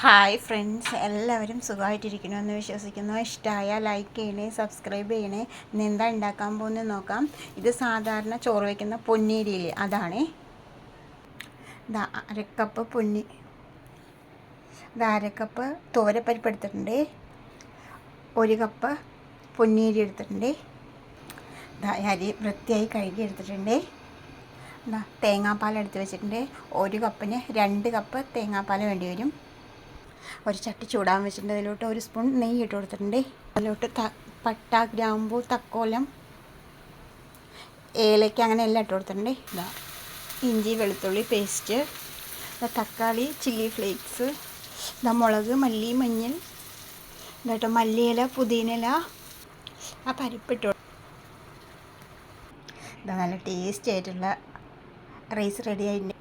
Hi friends എല്ലാവരും സുഖമായിട്ടിരിക്കണമെന്ന് വിശ്വസിക്കുന്നു. ഇഷ്ടമായ ലൈക്ക് ചെയ്യണേ സബ്സ്ക്രൈബ് ചെയ്യണേ. ഇന്ന് എന്താ ഉണ്ടാക്കാൻ പോകുന്നത് നോക്കാം. ഇത് സാധാരണ ചോറ് വയ്ക്കുന്ന പൊന്നീരിയിൽ അതാണേ. അരക്കപ്പ് പൊന്നി. ഇത് അരക്കപ്പ് തോരപ്പരിപ്പ് എടുത്തിട്ടുണ്ട് ഒരു കപ്പ് പൊന്നീരി എടുത്തിട്ടുണ്ട്. അരി വൃത്തിയായി കഴുകി എടുത്തിട്ടുണ്ട്. തേങ്ങാപ്പാൽ എടുത്ത് വെച്ചിട്ടുണ്ട്. ഒരു കപ്പിന് രണ്ട് കപ്പ് തേങ്ങാപ്പാൽ വേണ്ടി വരും. ഒരു ചട്ടി ചൂടാൻ വെച്ചിട്ടുണ്ട്. അതിലോട്ട് ഒരു സ്പൂൺ നെയ്യ് ഇട്ട് കൊടുത്തിട്ടുണ്ട്. അതിലോട്ട് പട്ട ഗ്രാമ്പൂ തക്കോലം ഏലയ്ക്ക അങ്ങനെ എല്ലാം ഇട്ട് കൊടുത്തിട്ടുണ്ട്. ഇതാ ഇഞ്ചി വെളുത്തുള്ളി പേസ്റ്റ് തക്കാളി ചില്ലി ഫ്ലേക്സ് ഇതാ മുളക് മല്ലി മഞ്ഞൾ ഇതാട്ടോ മല്ലിയില പുതിനയില ആ പരിപ്പിട്ട് ഇതാ നല്ല ടേസ്റ്റി ആയിട്ടുള്ള റൈസ് റെഡി ആയിട്ടുണ്ട്.